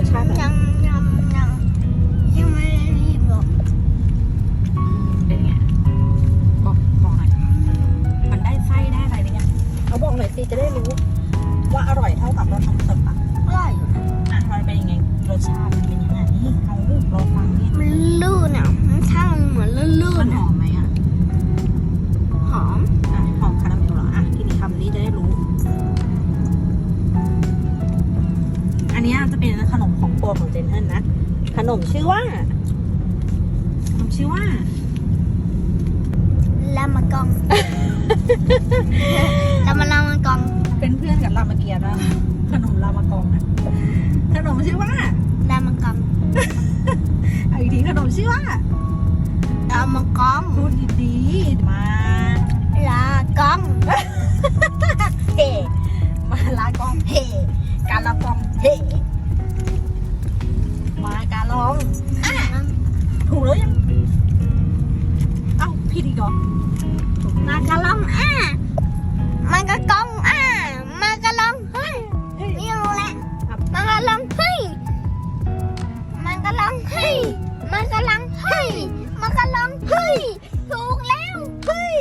สชาติยังยังยังยังไม่ได้รีบหรอกเป็นไงบอกบอกหน่อยมันได้ไส้ได้อะไรหรือยังเขาบอกหน่อยสิจะได้รู้ ว่าอร่อยเท่ากับเราทำสดปะอร่อยอยู่นะ นมชื่อว่า ขนมชื่อว่าลามากอง ลามาลามากอง เป็นเพื่อนกับรามเกียรติ์นะขนมรามกองนะขนมชื่อว่าลามากองเอาอีกทีขนมชื่อว่าลามากองพูดดีๆมาลากองเองถูกแล้วยัง เอ้าพี่ดีก่อนมากระลองอะมากระกองอะมากระลองเฮ้ยไม่รู้แหละมากระลองเฮ้ยมากระลองเฮ้ยมากระลองเฮ้ยมากระลองเฮ้ยถูกแล้วเฮ้ย